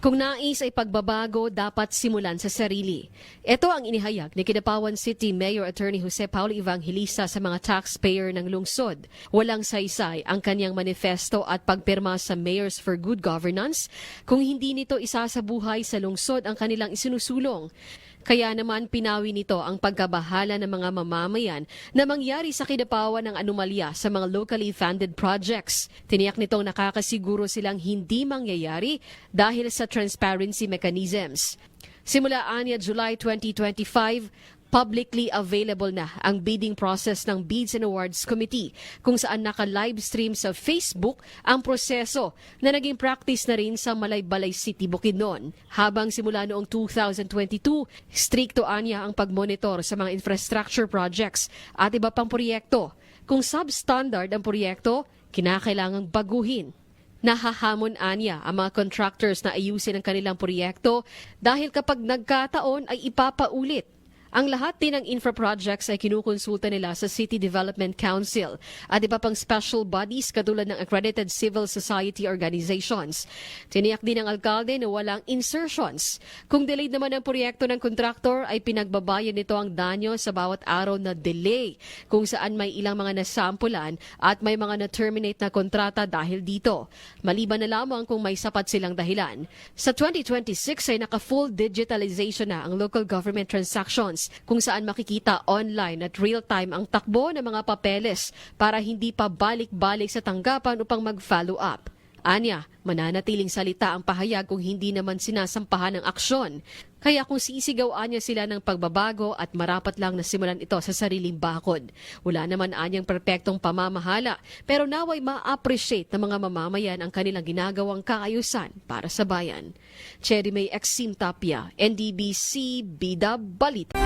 Kung nais ay pagbabago, dapat simulan sa sarili. Ito ang inihayag ni Kidapawan City Mayor Attorney Jose Paulo Evangelista sa mga taxpayer ng lungsod. Walang saysay ang kanyang manifesto at pagpirma sa Mayors for Good Governance kung hindi nito isasabuhay sa lungsod ang kanilang isinusulong. Kaya naman pinawi nito ang pagkabahala ng mga mamamayan na mangyari sa kidapawan ng anomalya sa mga locally funded projects. Tiniyak nitong nakakasiguro silang hindi mangyayari dahil sa transparency mechanisms. Simula anya July 2025, publicly available na ang bidding process ng Bids and Awards Committee kung saan naka-live stream sa Facebook ang proseso na naging practice na rin sa Malaybalay City, Bukidnon. Habang simula noong 2022, stricto anya ang pagmonitor sa mga infrastructure projects at iba pang proyekto. Kung substandard ang proyekto, kinakailangang baguhin. Nahahamon anya ang mga contractors na ayusin ang kanilang proyekto dahil kapag nagkataon ay ipapaulit. Ang lahat din ng infra projects ay kinukonsulta nila sa City Development Council at iba pang special bodies katulad ng accredited civil society organizations. Tiniyak din ng alkalde na walang insertions. Kung delayed naman ang proyekto ng kontraktor ay pinagbabayan nito ang danyo sa bawat araw na delay kung saan may ilang mga nasampulan at may mga na-terminate na kontrata dahil dito. Maliban na lamang kung may sapat silang dahilan. Sa 2026 ay naka-full digitalization na ang local government transactions kung saan makikita online at real-time ang takbo ng mga papeles para hindi pa balik-balik sa tanggapan upang mag-follow up. Anya, mananatiling salita ang pahayag kung hindi naman sinasampahan ng aksyon. Kaya kung sisigaw anya sila ng pagbabago at marapat lang na simulan ito sa sariling bakod. Wala naman anyang perpektong pamamahala, pero naway ma-appreciate ng mga mamamayan ang kanilang ginagawang kaayusan para sa bayan. Cherry May Exim Tapia, NDBC, Bida Balita.